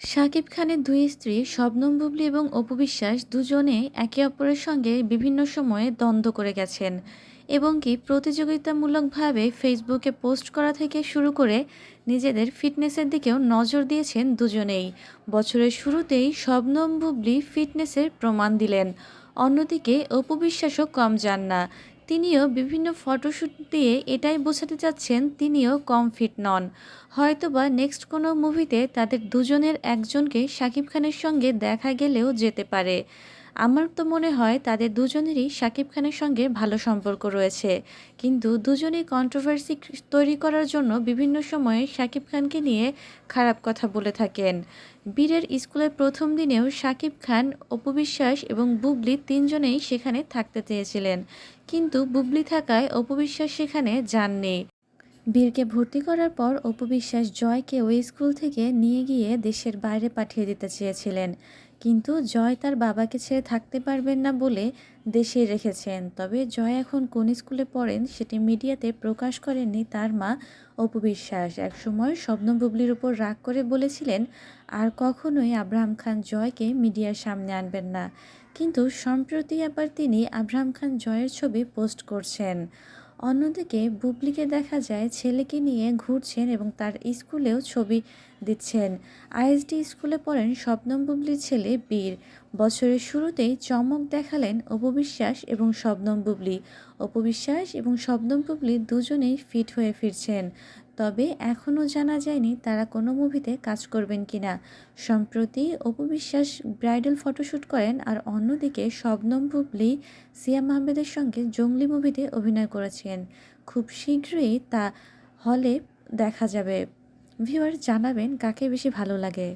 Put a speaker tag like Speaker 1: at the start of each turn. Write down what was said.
Speaker 1: শাকিব খানের দুই স্ত্রী শবনম বুবলী এবং অপু বিশ্বাস দুজনে একে অপরের সঙ্গে বিভিন্ন সময়ে দ্বন্দ্ব করে গেছেন এবং কি প্রতিযোগিতামূলকভাবে ফেসবুকে পোস্ট করা থেকে শুরু করে নিজেদের ফিটনেসের দিকেও নজর দিয়েছেন দুজনেই। বছরের শুরুতেই শবনম বুবলী ফিটনেসের প্রমাণ দিলেন। অন্যদিকে অপু বিশ্বাসও কম যান না। তিনিও বিভিন্ন ফটোশ্যুট দিয়ে এটাই বোঝাতে চাচ্ছেন তিনিও কম ফিট নন। হয়তোবা নেক্সট কোনো মুভিতে তাদের দুজনের একজনকে শাকিব খানের সঙ্গে দেখা গেলেও যেতে পারে। আমার তো মনে হয় তাদের দুজনেরই শাকিব খানের সঙ্গে ভালো সম্পর্ক রয়েছে। কিন্তু দুজনেই কন্ট্রোভার্সি তৈরি করার জন্য বিভিন্ন সময়ে শাকিব খানকে নিয়ে খারাপ কথা বলে থাকেন। বীরের স্কুলের প্রথম দিনেও শাকিব খান অপবিশ্বাস এবং বুবলি তিনজনেই সেখানে থাকতে চেয়েছিলেন। কিন্তু বুবলি থাকায় অপবিশ্বাস সেখানে যাননি। বীরকে ভর্তি করার পর অপবিশ্বাস জয়কে ওই স্কুল থেকে নিয়ে গিয়ে দেশের বাইরে পাঠিয়ে দিতে চেয়েছিলেন। কিন্তু জয় তার বাবাকে ছেড়ে থাকতে পারবেন না বলে দেশে রেখেছেন। তবে জয় এখন কোন স্কুলে পড়েন সেটি মিডিয়াতে প্রকাশ করেননি তার মা অপবিশ্বাস একসময় স্বপ্ন বুবলির উপর রাগ করে বলেছিলেন, আর কখনোই আব্রাহাম খান জয়কে মিডিয়ার সামনে আনবেন না। কিন্তু সম্প্রতি আবার তিনি আব্রাহাম খান জয়ের ছবি পোস্ট করছেন। অন্যদিকে বুবলিকে দেখা যায় ছেলেকে নিয়ে ঘুরছেন এবং তার স্কুলেও ছবি দিচ্ছেন। আইএসডি স্কুলে পড়েন শবনম বুবলির ছেলে বীর। বছরের শুরুতেই চমক দেখালেন অপবিশ্বাস এবং শবনম বুবলি। অপবিশ্বাস এবং শবনম বুবলি দুজনেই ফিট হয়ে ফিরছেন। তবে এখনও জানা যায়নি তারা কোনো মুভিতে কাজ করবেন কিনা। সম্প্রতি অপবিশ্বাস ব্রাইডাল ফটোশ্যুট করেন আর অন্যদিকে শবনম বুবলি, সিয়াম আহমেদের সঙ্গে জঙ্গলি মুভিতে অভিনয় করেছেন। খুব শীঘ্রই তা হলে দেখা যাবে। ভিউয়ার জানাবেন কাকে বেশি ভালো লাগে।